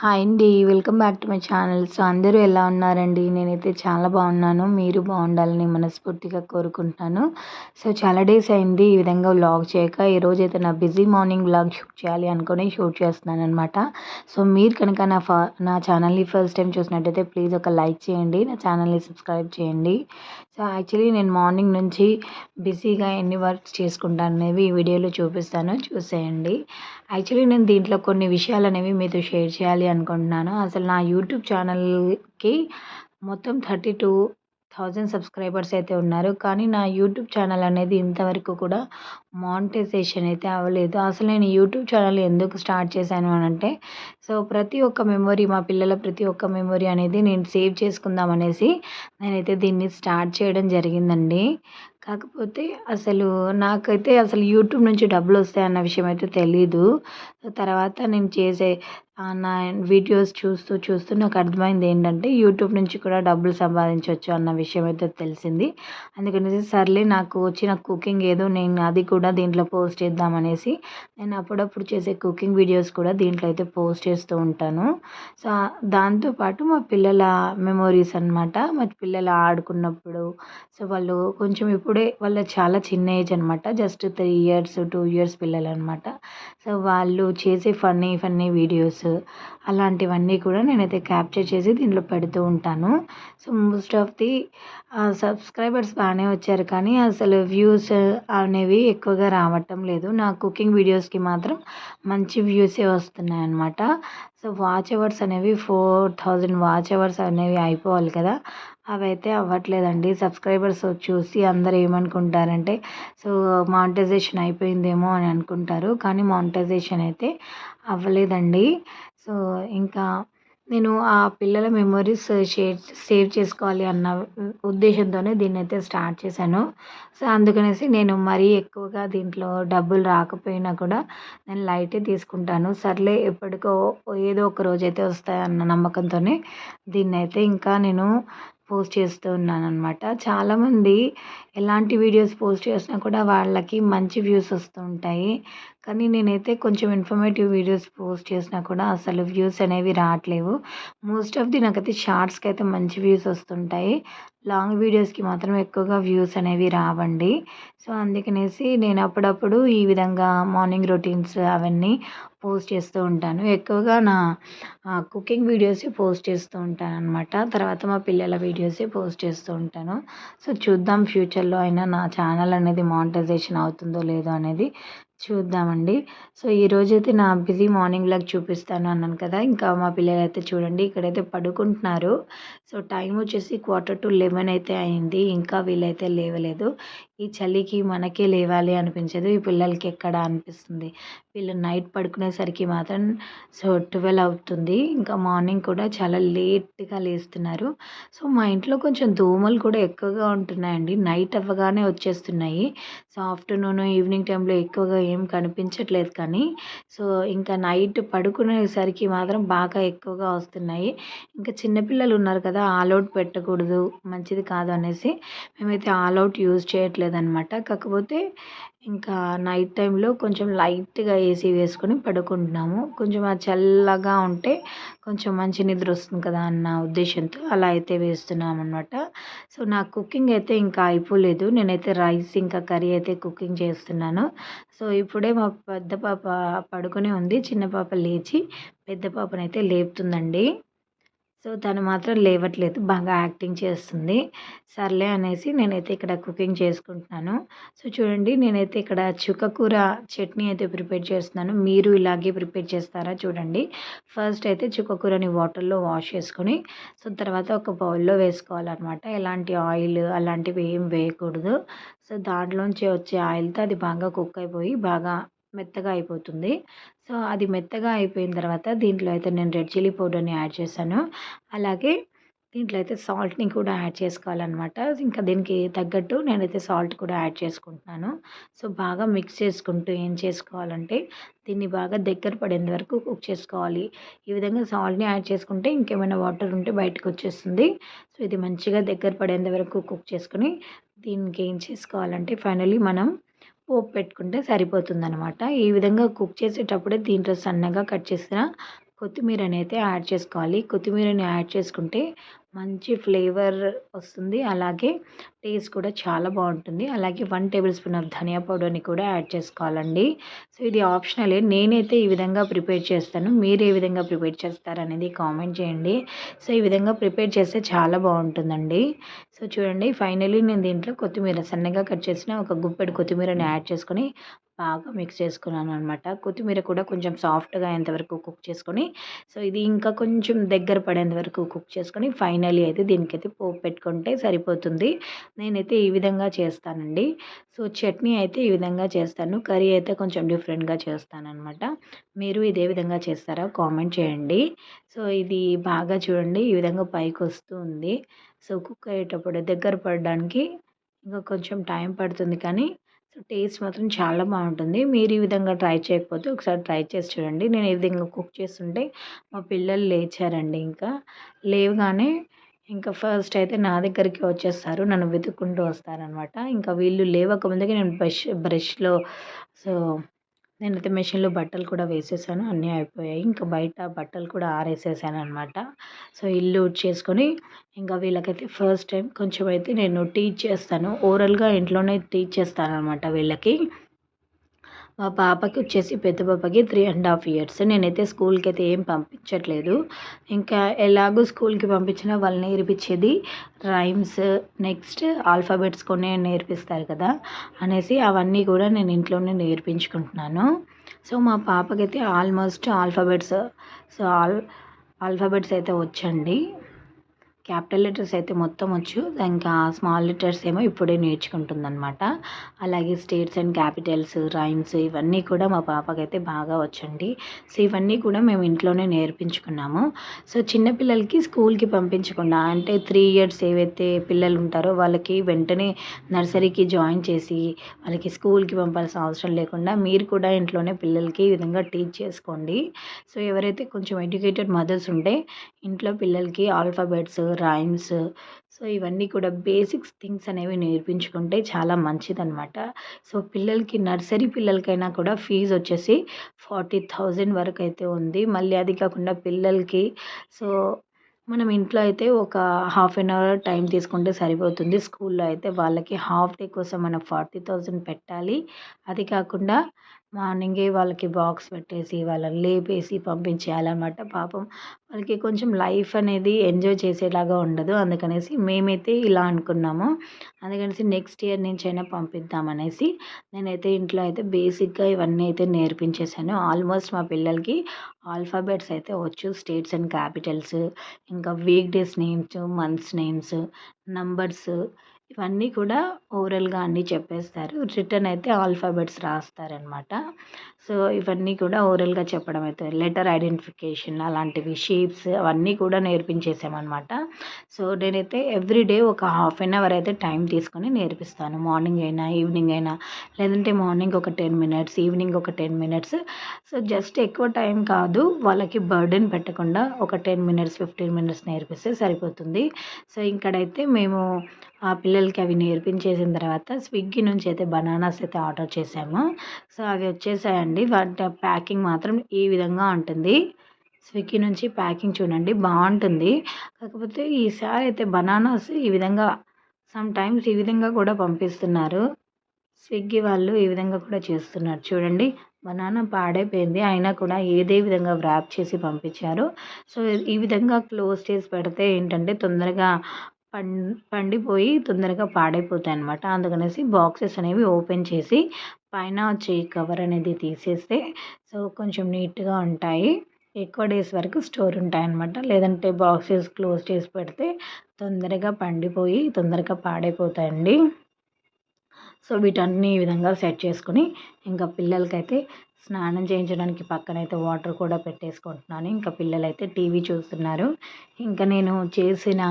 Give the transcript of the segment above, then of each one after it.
Hi అండి welcome back to my channel so అందరూ ఎలా ఉన్నారండి? నేనైతే చాలా బాగున్నాను. మీరు బాగుండాలని మనస్ఫూర్తిగా కోరుకుంటున్నాను. సో చాలా డేస్ అయింది. ఈ విధంగా వ్లాగ్ చేయక ఈరోజు అయితే నా బిజీ మార్నింగ్ వ్లాగ్ షూట్ చేయాలి అనుకుని షూట్ చేస్తున్నాను అనమాట సో మీరు కనుక నా ఫా నా ఛానల్ని ఫస్ట్ టైం చూసినట్టయితే ప్లీజ్ ఒక లైక్ చేయండి. నా ఛానల్ని సబ్స్క్రైబ్ చేయండి. సో యాక్చువల్లీ నేను మార్నింగ్ నుంచి బిజీగా ఎన్ని వర్క్స్ చేసుకుంటాను అనేవి ఈ వీడియోలో చూపిస్తాను. చూసేయండి. యాక్చువల్లీ నేను దీంట్లో కొన్ని విషయాలు అనేవి మీతో షేర్ చేయాలి అనుకుంటున్నాను. అసలు నా యూట్యూబ్ ఛానల్కి మొత్తం థర్టీ టూ థౌజండ్ సబ్స్క్రైబర్స్ అయితే ఉన్నారు. కానీ నా యూట్యూబ్ ఛానల్ అనేది ఇంతవరకు కూడా మానిటైజేషన్ అయితే అవ్వలేదు. అసలు నేను యూట్యూబ్ ఛానల్ ఎందుకు స్టార్ట్ చేశాను అని అంటే సో ప్రతి ఒక్క మెమొరీ మా పిల్లల ప్రతి ఒక్క మెమొరీ అనేది నేను సేవ్ చేసుకుందాం అనేసి నేనైతే దీన్ని స్టార్ట్ చేయడం జరిగిందండి. కాకపోతే అసలు నాకైతే అసలు యూట్యూబ్ నుంచి డబ్బులు వస్తాయన్న విషయం అయితే తెలీదు. తర్వాత నేను చేసే నా వీడియోస్ చూస్తూ చూస్తూ నాకు అర్థమైంది ఏంటంటే యూట్యూబ్ నుంచి కూడా డబ్బులు సంపాదించవచ్చు అన్న విషయం అయితే తెలిసింది. అందుకనేసి సర్లే నాకు వచ్చిన కుకింగ్ ఏదో నేను అది కూడా దీంట్లో పోస్ట్ చేద్దామనేసి నేను అప్పుడప్పుడు చేసే కుకింగ్ వీడియోస్ కూడా దీంట్లో అయితే పోస్ట్ చేస్తూ ఉంటాను. సో దాంతోపాటు మా పిల్లల మెమోరీస్ అనమాట మా పిల్లలు ఆడుకున్నప్పుడు సో వాళ్ళు కొంచెం ఇప్పుడే వాళ్ళ చాలా చిన్న ఏజ్ అనమాట just three years two years పిల్లలు అనమాట సో వాళ్ళు చేసే ఫన్నీ ఫన్నీ వీడియోస్ అలాంటివన్నీ కూడా నేనైతే క్యాప్చర్ చేసి దీంట్లో పెడుతూ ఉంటాను. So most of the subscribers బాగానే వచ్చారు కానీ అసలు వ్యూస్ అనేవి ఎక్కువగా రావటం లేదు. నా కుకింగ్ వీడియోస్కి మాత్రం మంచి వ్యూసే వస్తున్నాయి అన్నమాట. సో వాచ్ అవర్స్ అనేవి ఫోర్ థౌజండ్ వాచ్ అవర్స్ అనేవి అయిపోవాలి కదా. అవైతే అవ్వట్లేదండి. సబ్స్క్రైబర్స్ చూసి అందరు ఏమనుకుంటారంటే సో మానిటైజేషన్ అయిపోయిందేమో అని అనుకుంటారు. కానీ మానిటైజేషన్ అయితే అవ్వలేదండి. సో ఇంకా నేను ఆ పిల్లల మెమొరీస్ షేర్ సేవ్ చేసుకోవాలి అన్న ఉద్దేశంతోనే దీన్ని అయితే స్టార్ట్ చేశాను. సో అందుకనేసి నేను మరీ ఎక్కువగా దీంట్లో డబ్బులు రాకపోయినా కూడా నేను లైటే తీసుకుంటాను. సర్లే ఎప్పటికో ఏదో ఒక రోజు అయితే వస్తాయన్న నమ్మకంతోనే దీన్ని అయితే ఇంకా నేను పోస్ట్ చేస్తూ ఉన్నాను అనమాట చాలామంది ఎలాంటి వీడియోస్ పోస్ట్ చేసినా కూడా వాళ్ళకి మంచి వ్యూస్ వస్తూ ఉంటాయి కానీ నేనైతే కొంచెం ఇన్ఫర్మేటివ్ వీడియోస్ పోస్ట్ చేసినా కూడా అసలు వ్యూస్ అనేవి రావట్లేవు. మోస్ట్ ఆఫ్ ది నాకైతే షార్ట్స్కి అయితే మంచి వ్యూస్ వస్తుంటాయి. లాంగ్ వీడియోస్కి మాత్రం ఎక్కువగా వ్యూస్ అనేవి రావండి. సో అందుకనేసి నేను అప్పుడప్పుడు ఈ విధంగా మార్నింగ్ రొటీన్స్ అవన్నీ పోస్ట్ చేస్తూ ఉంటాను. ఎక్కువగా నా కుకింగ్ వీడియోసే పోస్ట్ చేస్తూ ఉంటాను అనమాట తర్వాత మా పిల్లల వీడియోసే పోస్ట్ చేస్తూ ఉంటాను. సో చూద్దాం ఫ్యూచర్లో అయినా నా ఛానల్ అనేది మానిటైజేషన్ అవుతుందో లేదో అనేది చూద్దామండి. సో ఈరోజైతే నా బిజీ మార్నింగ్ లాగా చూపిస్తాను అన్నాను కదా ఇంకా మా పిల్లలు అయితే చూడండి ఇక్కడైతే పడుకుంటున్నారు. సో టైం వచ్చేసి క్వార్టర్ టు లెవెన్ అయితే అయింది ఇంకా వీళ్ళైతే లేవలేదు. ఈ చలికి మనకే లేవాలి అనిపించదు ఈ పిల్లలకి ఎక్కడ అనిపిస్తుంది? వీళ్ళు నైట్ పడుకునేసరికి మాత్రం సో ట్వెల్వ్ అవుతుంది. ఇంకా మార్నింగ్ కూడా చాలా లేట్గా లేస్తున్నారు. సో మా ఇంట్లో కొంచెం దోమలు కూడా ఎక్కువగా ఉంటున్నాయండి. నైట్ అవ్వగానే వచ్చేస్తున్నాయి. సో ఆఫ్టర్నూన్ ఈవినింగ్ టైంలో ఎక్కువగా ఏం కనిపించట్లేదు కానీ సో ఇంకా నైట్ పడుకునేసరికి మాత్రం బాగా ఎక్కువగా వస్తున్నాయి. ఇంకా చిన్నపిల్లలు ఉన్నారు కదా ఆల్ అవుట్ పెట్టకూడదు మంచిది కాదు అనేసి మేమైతే ఆల్ అవుట్ యూజ్ చేయట్లేదు. అనమాట కాకపోతే ఇంకా నైట్ టైంలో కొంచెం లైట్గా ఏసీ వేసుకొని పడుకుంటున్నాము. కొంచెం ఆ చల్లగా ఉంటే కొంచెం మంచి నిద్ర వస్తుంది కదా అన్న ఉద్దేశంతో అలా అయితే వేస్తున్నాం అనమాట సో నా కుకింగ్ అయితే ఇంకా అయిపోలేదు. నేనైతే రైస్ ఇంకా కర్రీ అయితే కుకింగ్ చేస్తున్నాను. సో ఇప్పుడే మా పెద్ద పాప పడుకునే ఉంది. చిన్న పాప లేచి పెద్ద పాపనైతే లేపుతుందండి. సో తను మాత్రం లేవట్లేదు. బాగా యాక్టింగ్ చేస్తుంది. సర్లే అనేసి నేనైతే ఇక్కడ కుకింగ్ చేసుకుంటున్నాను. సో చూడండి నేనైతే ఇక్కడ చుక్కకూర చట్నీ అయితే ప్రిపేర్ చేస్తున్నాను. మీరు ఇలాగే ప్రిపేర్ చేస్తారా చూడండి. ఫస్ట్ అయితే చుక్కకూరని వాటర్లో వాష్ చేసుకొని సో తర్వాత ఒక బౌల్లో వేసుకోవాలన్నమాట. ఎలాంటి ఆయిల్ అలాంటివి ఏం వేయకూడదు. సో దాంట్లోంచి వచ్చే ఆయిల్తో అది బాగా కుక్ అయిపోయి బాగా మెత్తగా అయిపోతుంది. సో అది మెత్తగా అయిపోయిన తర్వాత దీంట్లో అయితే నేను రెడ్ చిల్లీ పౌడర్ని యాడ్ చేశాను. అలాగే దీంట్లో అయితే సాల్ట్ని కూడా యాడ్ చేసుకోవాలన్నమాట. ఇంకా దీనికి తగ్గట్టు నేనైతే సాల్ట్ కూడా యాడ్ చేసుకుంటున్నాను. సో బాగా మిక్స్ చేసుకుంటూ ఏం చేసుకోవాలంటే దీన్ని బాగా దగ్గర పడేంత వరకు కుక్ చేసుకోవాలి. ఈ విధంగా సాల్ట్ని యాడ్ చేసుకుంటే ఇంకేమైనా వాటర్ ఉంటే బయటకు వచ్చేస్తుంది. సో ఇది మంచిగా దగ్గర పడేంత వరకు కుక్ చేసుకొని దీనికి ఏం చేసుకోవాలంటే ఫైనలీ మనం పోపు పెట్టుకుంటే సరిపోతుందనమాట ఈ విధంగా కుక్ చేసేటప్పుడే దీంట్లో సన్నగా కట్ చేసిన కొత్తిమీరని అయితే యాడ్ చేసుకోవాలి. కొత్తిమీరని యాడ్ చేసుకుంటే మంచి ఫ్లేవర్ వస్తుంది. అలాగే టేస్ట్ కూడా చాలా బాగుంటుంది. అలాగే వన్ టేబుల్ స్పూన్ ఆఫ్ ధనియా పౌడర్ని కూడా యాడ్ చేసుకోవాలండి. సో ఇది ఆప్షనలే నేనైతే ఈ విధంగా ప్రిపేర్ చేస్తాను. మీరు ఏ విధంగా ప్రిపేర్ చేస్తారనేది కామెంట్ చేయండి. సో ఈ విధంగా ప్రిపేర్ చేస్తే చాలా బాగుంటుందండి. సో చూడండి. ఫైనలీ నేను దీంట్లో కొత్తిమీర సన్నగా కట్ చేసిన ఒక గుప్పెడు కొత్తిమీరని యాడ్ చేసుకొని బాగా మిక్స్ చేసుకున్నాను అనమాట కొత్తిమీర కూడా కొంచెం సాఫ్ట్గా అయ్యేంతవరకు కుక్ చేసుకొని సో ఇది ఇంకా కొంచెం దగ్గర పడేంత వరకు కుక్ చేసుకొని ఫైనల్ అయితే దీనికైతే పోపు పెట్టుకుంటే సరిపోతుంది. నేనైతే ఈ విధంగా చేస్తానండి. సో చట్నీ అయితే ఈ విధంగా చేస్తాను. కర్రీ అయితే కొంచెం డిఫరెంట్గా చేస్తానన్నమాట. మీరు ఇదే విధంగా చేస్తారా కామెంట్ చేయండి. సో ఇది బాగా చూడండి. ఈ విధంగా పైకి వస్తూ ఉంది. సో కుక్ అయ్యేటప్పుడు దగ్గర పడడానికి ఇంకా కొంచెం టైం పడుతుంది కానీ సో టేస్ట్ మాత్రం చాలా బాగుంటుంది. మీరు ఈ విధంగా ట్రై చేయకపోతే ఒకసారి ట్రై చేసి చూడండి. నేను ఈ విధంగా కుక్ చేస్తుంటే మా పిల్లలు లేచారండి ఇంకా. లేవగానే ఇంకా ఫస్ట్ అయితే నా దగ్గరికి వచ్చేస్తారు. నన్ను వెతుక్కుంటూ వస్తారనమాట ఇంకా వీళ్ళు లేవకముందుకే నేను బ్రష్ బ్రష్లో సో నేనైతే మెషిన్లో బట్టలు కూడా వేసేసాను. అన్నీ అయిపోయాయి. ఇంకా బయట బట్టలు కూడా ఆరేసేసాను అనమాట సో ఇల్లు చేసుకొని ఇంకా వీళ్ళకైతే ఫస్ట్ టైం కొంచెం అయితే నేను టీచ్ చేస్తాను. ఓరల్గా ఇంట్లోనే టీచ్ చేస్తాను అనమాట వీళ్ళకి. మా పాపకి వచ్చేసి పెద్ద పాపకి త్రీ అండ్ హాఫ్ ఇయర్స్ నేనైతే స్కూల్కి అయితే ఏం పంపించట్లేదు. ఇంకా ఎలాగో స్కూల్కి పంపించినా వాళ్ళు నేర్పించేది రైమ్స్ నెక్స్ట్ ఆల్ఫాబెట్స్ కొన్ని నేర్పిస్తారు కదా అనేసి అవన్నీ కూడా నేను ఇంట్లోనే నేర్పించుకుంటున్నాను. సో మా పాపకైతే almost alphabets so all alphabets అయితే వచ్చండి. క్యాపిటల్ లెటర్స్ అయితే మొత్తం వచ్చు. ఇంకా స్మాల్ లెటర్స్ ఏమో ఇప్పుడే నేర్చుకుంటుందన్నమాట. అలాగే స్టేట్స్ అండ్ క్యాపిటల్స్ రైమ్స్ ఇవన్నీ కూడా మా పాపకైతే బాగా వచ్చండి. సో ఇవన్నీ కూడా మేము ఇంట్లోనే నేర్పించుకున్నాము. సో చిన్నపిల్లలకి స్కూల్కి పంపించకుండా అంటే త్రీ ఇయర్స్ ఏవైతే పిల్లలు ఉంటారో వాళ్ళకి వెంటనే నర్సరీకి జాయిన్ చేసి వాళ్ళకి స్కూల్కి పంపాల్సిన అవసరం లేకుండా మీరు కూడా ఇంట్లోనే పిల్లలకి ఈ విధంగా టీచ్ చేసుకోండి. సో ఎవరైతే కొంచెం ఎడ్యుకేటెడ్ మదర్స్ ఉంటే ఇంట్లో పిల్లలకి ఆల్ఫాబెట్స్ రైమ్స్. సో ఇవన్నీ కూడా బేసిక్స్ థింగ్స్ అనేవి నేర్పించుకుంటే చాలా మంచిదన్నమాట. సో పిల్లలకి నర్సరీ పిల్లలకైనా కూడా ఫీజు వచ్చేసి ఫార్టీ థౌజండ్ వరకు అయితే ఉంది. మళ్ళీ అది కాకుండా పిల్లలకి సో మనం ఇంట్లో అయితే ఒక హాఫ్ అన్ అవర్ టైం తీసుకుంటే సరిపోతుంది. స్కూల్లో అయితే వాళ్ళకి హాఫ్ డే కోసం మనం ఫార్టీ థౌజండ్ పెట్టాలి. అది కాకుండా మార్నింగే వాళ్ళకి బాక్స్ పెట్టేసి వాళ్ళని లేపేసి పంపించేయాలన్నమాట. పాపం వాళ్ళకి కొంచెం లైఫ్ అనేది ఎంజాయ్ చేసేలాగా ఉండదు. అందుకనేసి మేమైతే ఇలా అనుకున్నాము. అందుకనేసి నెక్స్ట్ ఇయర్ నుంచి అయినా పంపిద్దామనేసి నేనైతే ఇంట్లో అయితే బేసిక్గా ఇవన్నీ అయితే నేర్పించేశాను. ఆల్మోస్ట్ మా పిల్లలకి ఆల్ఫాబెట్స్ అయితే వచ్చు. స్టేట్స్ అండ్ క్యాపిటల్స్ ఇంకా weekdays names months names numbers ఇవన్నీ కూడా ఓరల్గా అన్నీ చెప్పేస్తారు. రిటర్న్ అయితే ఆల్ఫాబెట్స్ రాస్తారనమాట సో ఇవన్నీ కూడా ఓరల్గా చెప్పడం అయితే లెటర్ ఐడెంటిఫికేషన్ అలాంటివి షేప్స్ అవన్నీ కూడా నేర్పించేసామన్నమాట. సో నేనైతే ఎవ్రీడే ఒక హాఫ్ అన్ అవర్ అయితే టైం తీసుకొని నేర్పిస్తాను. మార్నింగ్ అయినా ఈవినింగ్ అయినా లేదంటే మార్నింగ్ ఒక టెన్ మినిట్స్ ఈవినింగ్ ఒక టెన్ మినిట్స్. సో జస్ట్ ఎక్కువ టైం కాదు వాళ్ళకి బర్డెన్ పెట్టకుండా ఒక టెన్ మినిట్స్ ఫిఫ్టీన్ మినిట్స్ నేర్పిస్తే సరిపోతుంది. సో ఇక్కడైతే మేము ఆ పిల్లలకి అవి నేర్పించేసిన తర్వాత స్విగ్గీ నుంచి అయితే బనానాస్ అయితే ఆర్డర్ చేసాము సో అవి వచ్చేసాయండి. వాటి ప్యాకింగ్ మాత్రం ఈ విధంగా ఉంటుంది. స్విగ్గీ నుంచి ప్యాకింగ్ చూడండి బాగుంటుంది. కాకపోతే ఈసారి అయితే బనానాస్ ఈ విధంగా సమ్ టైమ్స్ ఈ విధంగా కూడా పంపిస్తున్నారు. స్విగ్గీ వాళ్ళు ఈ విధంగా కూడా చేస్తున్నారు. చూడండి బనానా పాడైపోయింది. అయినా కూడా ఏదే విధంగా వ్రాప్ చేసి పంపించారు. సో ఈ విధంగా క్లోజ్ చేసి పెడితే ఏంటంటే తొందరగా పం పండిపోయి తొందరగా పాడైపోతాయి అన్నమాట అందుకనేసి బాక్సెస్ అనేవి ఓపెన్ చేసి పైన వచ్చే కవర్ అనేది తీసేస్తే సో కొంచెం నీట్గా ఉంటాయి. ఎక్కువ డేస్ వరకు స్టోర్ ఉంటాయి అన్నమాట లేదంటే బాక్సెస్ క్లోజ్ చేసి పెడితే తొందరగా పండిపోయి తొందరగా పాడైపోతాయండి. సో వీటన్ని ఈ విధంగా సెట్ చేసుకుని ఇంకా పిల్లలకైతే స్నానం చేయించడానికి పక్కనైతే వాటర్ కూడా పెట్టేసుకుంటున్నాను. ఇంకా పిల్లలైతే టీవీ చూస్తున్నారు. ఇంకా నేను చేసిన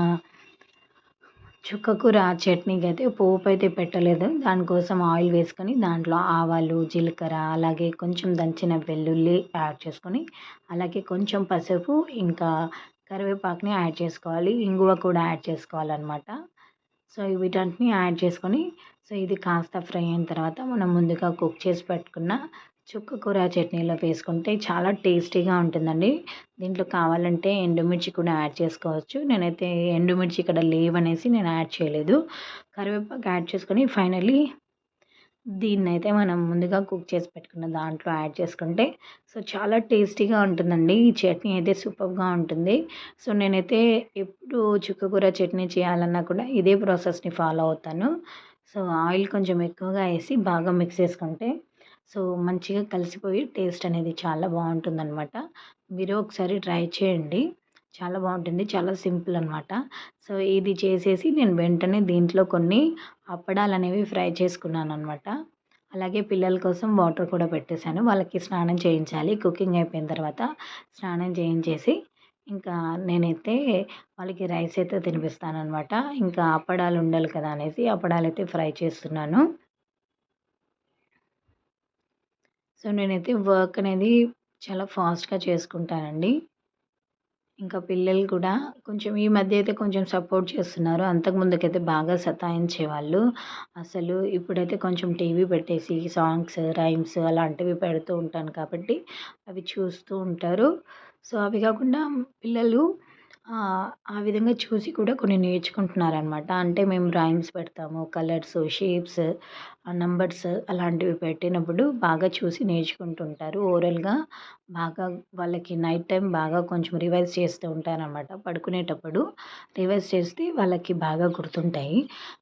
చుక్కకూర చట్నీకి అయితే పోపు అయితే పెట్టలేదు. దానికోసం ఆయిల్ వేసుకొని దాంట్లో ఆవాలు జీలకర్ర అలాగే కొంచెం దంచిన వెల్లుల్లి యాడ్ చేసుకొని అలాగే కొంచెం పసుపు ఇంకా కరివేపాకుని యాడ్ చేసుకోవాలి. ఇంగువ కూడా యాడ్ చేసుకోవాలన్నమాట. సో వీటన్నిటిని యాడ్ చేసుకొని సో ఇది కాస్త ఫ్రై అయిన తర్వాత మనం ముందుగా కుక్ చేసి పెట్టుకున్న చుక్క కూర చట్నీలో వేసుకుంటే చాలా టేస్టీగా ఉంటుందండి. దీంట్లో కావాలంటే ఎండుమిర్చి కూడా యాడ్ చేసుకోవచ్చు. నేనైతే ఎండుమిర్చి ఇక్కడ లేవనేసి నేను యాడ్ చేయలేదు. కరివేపాకు యాడ్ చేసుకొని ఫైనల్లీ దీన్ని అయితే మనం ముందుగా కుక్ చేసి పెట్టుకున్న దాంట్లో యాడ్ చేసుకుంటే సో చాలా టేస్టీగా ఉంటుందండి. ఈ చట్నీ అయితే సూపర్గా ఉంటుంది. సో నేనైతే ఎప్పుడు చుక్కకూర చట్నీ చేయాలన్నా కూడా ఇదే ప్రాసెస్ని ఫాలో అవుతాను. సో ఆయిల్ కొంచెం ఎక్కువగా వేసి బాగా మిక్స్ చేసుకుంటే సో మంచిగా కలిసిపోయి టేస్ట్ అనేది చాలా బాగుంటుందన్నమాట. మీరు ఒకసారి ట్రై చేయండి. చాలా బాగుంటుంది. చాలా సింపుల్ అనమాట సో ఇది చేసేసి నేను వెంటనే దీంట్లో కొన్ని అప్పడాలు అనేవి ఫ్రై చేసుకున్నాను అనమాట అలాగే పిల్లల కోసం వాటర్ కూడా పెట్టేశాను. వాళ్ళకి స్నానం చేయించాలి. కుకింగ్ అయిపోయిన తర్వాత స్నానం చేయించేసి ఇంకా నేనైతే వాళ్ళకి రైస్ అయితే తినిపిస్తాను అనమాట ఇంకా అప్పడాలు ఉండాలి కదా అనేసి అప్పడాలు అయితే ఫ్రై చేస్తున్నాను. సో నేనైతే వర్క్ అనేది చాలా ఫాస్ట్గా చేసుకుంటానండి. ఇంకా పిల్లలు కూడా కొంచెం ఈ మధ్య అయితే కొంచెం సపోర్ట్ చేస్తున్నారు. అంతకుముందుకైతే బాగా సతాయించేవాళ్ళు అసలు ఇప్పుడైతే కొంచెం టీవీ పెట్టేసి సాంగ్స్ రైమ్స్ అలాంటివి పెడుతూ ఉంటాను కాబట్టి అవి చూస్తూ ఉంటారు. సో అవి కాకుండా పిల్లలు ఆ విధంగా చూసి కూడా కొన్ని నేర్చుకుంటున్నారనమాట అంటే మేము రైమ్స్ పెడతాము కలర్స్ షేప్స్ నంబర్స్ అలాంటివి పెట్టినప్పుడు బాగా చూసి నేర్చుకుంటుంటారు. ఓరల్గా బాగా వాళ్ళకి నైట్ టైం బాగా కొంచెం రివైజ్ చేస్తూ ఉంటారనమాట పడుకునేటప్పుడు రివైజ్ చేస్తే వాళ్ళకి బాగా గుర్తుంటాయి.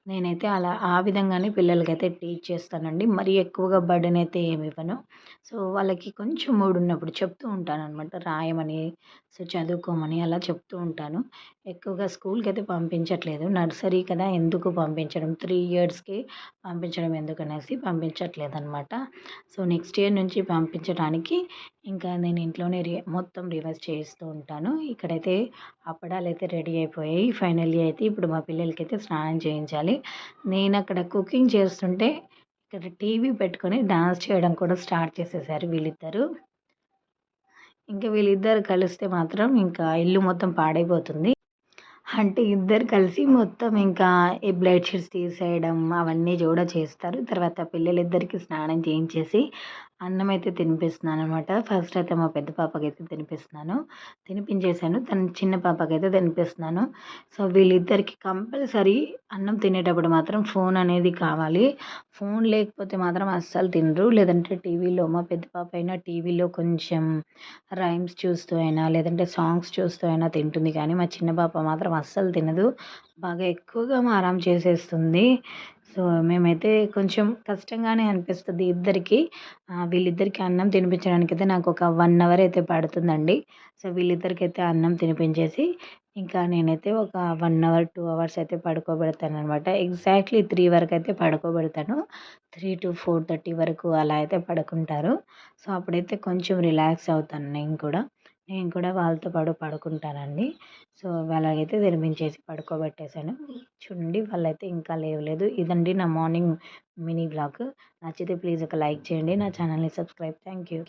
నేనైతే అలా ఆ విధంగానే పిల్లలకైతే టీచ్ చేస్తానండి. మరీ ఎక్కువగా బర్డెన్ అయితే ఏమి ఇవ్వను. సో వాళ్ళకి కొంచెం మూడు ఉన్నప్పుడు చెప్తూ ఉంటానన్నమాట. రాయమని సో చదువుకోమని అలా చెప్తూ ఉంటాను ఉంటాను ఎక్కువగా స్కూల్కి అయితే పంపించట్లేదు. నర్సరీ కదా ఎందుకు పంపించడం? త్రీ ఇయర్స్కి పంపించడం ఎందుకు అనేసి పంపించట్లేదు అనమాట సో నెక్స్ట్ ఇయర్ నుంచి పంపించడానికి ఇంకా నేను ఇంట్లోనే రి మొత్తం రివర్స్ చేస్తూ ఉంటాను. ఇక్కడైతే అప్పడాలు అయితే రెడీ అయిపోయాయి. ఫైనల్లీ అయితే ఇప్పుడు మా పిల్లలకి అయితే స్నానం చేయించాలి. నేను అక్కడ కుకింగ్ చేస్తుంటే ఇక్కడ టీవీ పెట్టుకొని డాన్స్ చేయడం కూడా స్టార్ట్ చేసేసారు వీళ్ళిద్దరు. ఇంకా వీళ్ళిద్దరు కలిస్తే మాత్రం ఇంకా ఇల్లు మొత్తం పాడైపోతుంది. అంటే ఇద్దరు కలిసి మొత్తం ఇంకా ఈ బ్లడ్ షీట్స్ తీసేయడం అవన్నీ కూడా చేస్తారు. తర్వాత పిల్లలిద్దరికి స్నానం చేయించేసి అన్నం అయితే తినిపిస్తున్నాను అనమాట ఫస్ట్ అయితే మా పెద్ద పాపకి అయితే తినిపిస్తున్నాను. తినిపించేసాను తన చిన్న పాపకి అయితే తినిపిస్తున్నాను. సో వీళ్ళిద్దరికి కంపల్సరీ అన్నం తినేటప్పుడు మాత్రం ఫోన్ అనేది కావాలి. ఫోన్ లేకపోతే మాత్రం అస్సలు తినరు. లేదంటే టీవీలో మా పెద్ద పాప అయినా టీవీలో కొంచెం రైమ్స్ చూస్తూ అయినా లేదంటే సాంగ్స్ చూస్తూ అయినా తింటుంది. కానీ మా చిన్న పాప మాత్రం అస్సలు తినదు. బాగా ఎక్కువగా మారం చేసేస్తుంది. సో మేమైతే కొంచెం కష్టంగానే అనిపిస్తుంది ఇద్దరికి. వీళ్ళిద్దరికి అన్నం తినిపించడానికి అయితే నాకు ఒక వన్ అవర్ అయితే పడుతుందండి. సో వీళ్ళిద్దరికి అయితే అన్నం తినిపించేసి ఇంకా నేనైతే ఒక వన్ అవర్ టూ అవర్స్ అయితే పడుకోబెడతాను అనమాట ఎగ్జాక్ట్లీ త్రీ వరకు అయితే పడుకోబెడతాను. త్రీ టు ఫోర్ థర్టీ వరకు అలా అయితే పడుకుంటారు. సో అప్పుడైతే కొంచెం రిలాక్స్ అవుతాను నేను కూడా. నేను కూడా వాళ్ళతో పాటు పడుకుంటానండి. సో అలాగైతే నిర్మించేసి పడుకోబెట్టేశాను. చూడండి వాళ్ళైతే ఇంకా లేవలేదు. ఇదండి నా మార్నింగ్ మినీ బ్లాగ్ నచ్చితే ప్లీజ్ ఒక లైక్ చేయండి. నా ఛానల్ని సబ్స్క్రైబ్. Thank you